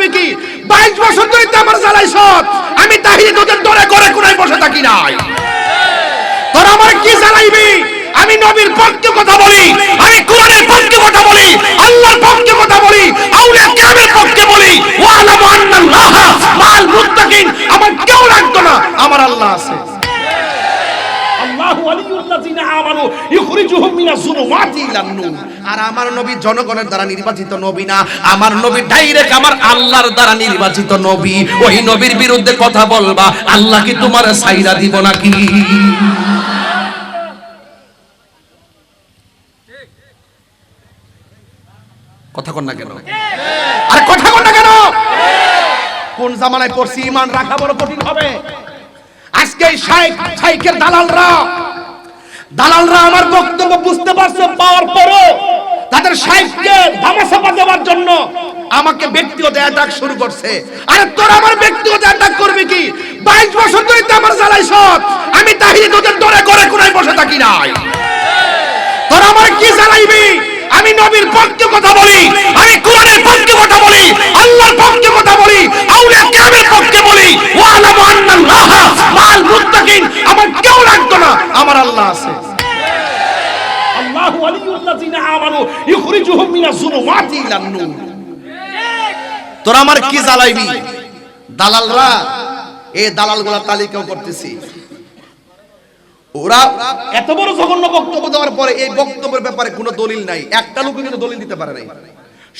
করবি কি? বাইশ বছর ধরে আমার সব। আমি তাহিরি তোদের দরে করে কোনায় বসে থাকি নাই। তোর আমার কি জ্বালাইবি? আমি নবীর পক্ষে কথা বলি, আমি কোরআনের পক্ষে কথা বলি, আল্লাহর পক্ষে কথা বলি, আউলিয়া কিরামের পক্ষে বলি। ওয়া আলামু আন্নাল্লাহ, মাল মুত্তাকিন, আমার কেউ লাগতো না। আমার আল্লাহ আছে। আল্লাহু আমানু ইখরিজুহুম মিনাজ যুলুমাতি ইলান নূর। আর আমার নবী জনগণের দ্বারা নির্বাচিত নবী না। আমার নবী ডাইরেক্ট আমার আল্লাহর দ্বারা নির্বাচিত নবী। ওই নবীর বিরুদ্ধে কথা বলবা, আল্লাহ কি তোমার সাইরা দিব নাকি? কথা কন না কেন? আরে কথা কন না কেন? কোন জামানায় পড়ছি ইমান রাখা বড় কঠিন হবে। আজকে এই শাইখ, শাইখের দালালরা দালালরা আমার বক্তব্য বুঝতে পারছে পাওয়ার পরও তাদের সাহেবকে ধামাচাপা দেওয়ার জন্য আমাকে ব্যক্তিগত অ্যাটাক শুরু করছে। আরে তোর আমার ব্যক্তিগত অ্যাটাক করবি কি? বাইশ বছর ধরে তো আমার জ্বালাইছ আমি তাহিরি তোদের দরে করে কোনায় বসে থাকি নাই। তোর আমার কি জ্বালাইবি? আমি নবীর পক্ষে কথা বলি, আমি কোরআনের পক্ষে কথা বলি, আল্লাহর পক্ষে আল্লাহু আমানু ইখরিজুহুম যুলুমাতি ইলান নূর। আমার কি জ্বালাইবি? দালালরা এই দালালগুলা তালিকাও করতেছি। ওরা এত বড় জঘন্য বক্তব্য দেওয়ার পরে এই বক্তব্যের ব্যাপারে কোনো দলিল নাই। একটা লোক কিন্তু দলিল দিতে পারে নাই।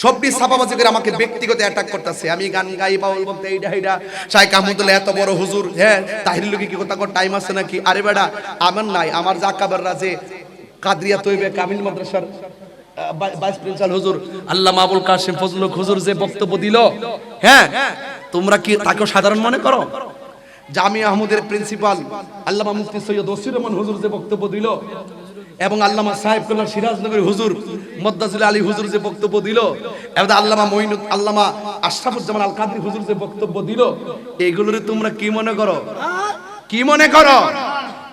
সবটি ছাপাবাজি করে আমাকে ব্যক্তিগত অ্যাটাক করতেছে। আমি গান গাই, বাউল বলতে এইটা এইটা শাইখ আহমদুল্লাহ, এত বড় হুজুর হ্যাঁ তাহির লোকে কি কথা টাইম আছে নাকি? আরে বেডা আমার নাই, আমার যে কাদরিয়া তৈবে কামিল মাদ্রাসার ভাইস প্রিন্সিপাল হুজুর আল্লাহ মাবুল কাসিম ফজলুল হুজুর যে বক্তব্য দিল হ্যাঁ তোমরা কি তাকেও সাধারণ মনে করো? জামি আহমদের প্রিন্সিপাল আল্লামা মুফতি সৈয়দ ওসির রহমান হুজুর যে বক্তব্য দিল, এবং আল্লামা সাহেব কল্যাণ সিরাজনগরী হুজুর মদ্দাজুল আলী হুজুর যে বক্তব্য দিল, এবং আল্লামা মঈন আল্লামা আশরাফুজ্জামান আল কাদরি হুজুর যে বক্তব্য দিল, এগুলোর তোমরা কি মনে করো? কি মনে করো?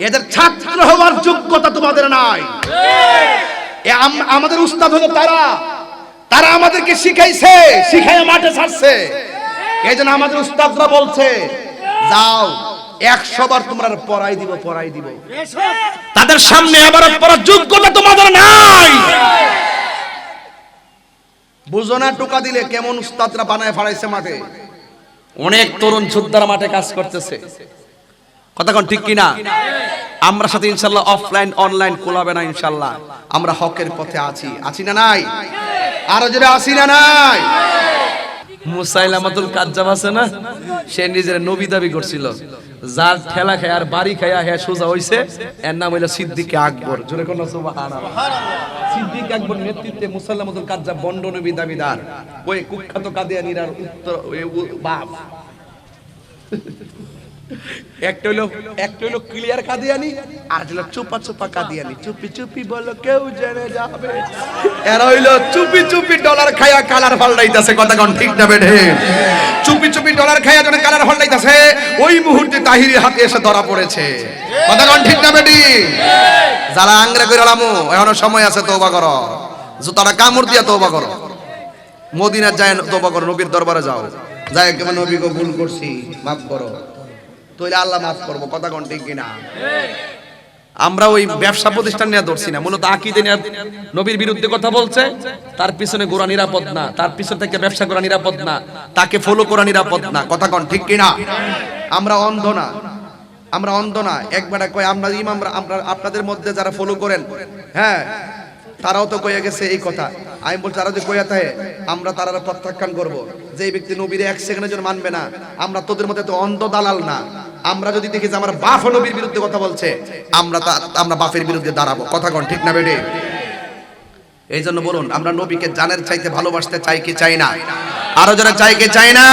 এদের ছাত্র হওয়ার যোগ্যতা তোমাদের নাই। আমাদের উস্তাদ হলো তারা। তারা আমাদেরকে শিখাইছে, শিখাইয়া মাঠে ছাড়ছে। এই জন্য আমাদের উস্তাদরা বলছে, যাও, একশো বার তোমরা পড়াই দিব পড়াই দিব। তাদের সামনে আবার পড়ার যোগ্যতা তোমাদের নাই। বুঝো না, টোকা দিলে কেমন উস্তাদরা বানায় ফাড়াইছে মাঠে। অনেক তরুণ যোদ্ধারা মাঠে কাজ করতেছে। কথা কোন ঠিক কিনা? আমরা সাথে ইনশাল্লাহ অফলাইন অনলাইন কোলাবে না ইনশাল্লাহ আমরা হকের পথে আছি। আছি না নাই? আরও জোরে আছি না নাই? মুসাইলামাতুল কাজ্জাব আছে না? সে নিজের নবী দাবি করছিল। যার ঠেলা খায় আর বাড়ি খায়া হ্যাঁ সোজা হইছে, এর নাম হইল সিদ্দিক আকবর। জোরে কোন সিদ্দিক আকবর নেতৃত্বে মুসাইলামাতুল কাজ্জাব বন্ড নবী দাবিদার। ওই কুখ্যাত কাদিয়ানিরার উত্তর বাপ। একটা হইল একটা হইল ক্লিয়ার কাদিয়ানি, আর হইল চুপা চুপা কাদিয়ানি। চুপি চুপি বলো কেউ জেনে যাবে। হইল চুপি চুপি ডলার খায়া কালার কথা কোন ঠিক না চুপি চুপি ডলার খায়া কালার ওই মুহূর্তে তাহিরের হাতে এসে ধরা পড়েছে। কথা কোন ঠিক না বেটি যারা আংরা করে লামু, এখনও সময় আছে, তওবা করো। জুতাটা কামড় দিয়া তওবা করো। মদিনার যায়, তওবা করো, নবীর দরবারে যাও। যায় কেমন নবীকে ভুল করছি, মাফ করো। তৈলে আল্লাহ মাফ করব কথা কোন ঠিক কিনা? আমরা ওই ব্যবসা প্রতিষ্ঠান নিয়ে ধরছি না মূলত আকিদে নিয়ে নবীর বিরুদ্ধে কথা বলছে তার পিছনে গোড়া নিরাপদ না তার পিছনে থেকে ব্যবসা করা নিরাপদ না তাকে ফলো করা নিরাপদ না কথা কোন ঠিক কিনা? আমরা অন্ধ না আমরা অন্ধ না। একবার কয় আমরা ইমামরা আমরা আপনাদের মধ্যে যারা ফলো করেন হ্যাঁ তারাও তো কয়ে গেছে এই কথা। আমি বলছি তারা যে কইয়া থাকে আমরা তারা প্রত্যাখ্যান করব। যে ব্যক্তি নবীর এক সেকেন্ডের জন্য মানবে না আমরা তোদের মধ্যে তো অন্ধ দালাল না। আমরা যদি দেখি যে আমার বাপ নবীর বিরুদ্ধে কথা বলছে, আমরা তা আমরা বাফের বিরুদ্ধে দাঁড়াবো। কথা কন, ঠিক না বেডে এই জন্য বলুন, আমরা নবীকে জানের চাইতে ভালোবাসতে চাই কি চাই না? আরও যারা চাই কি চাই না?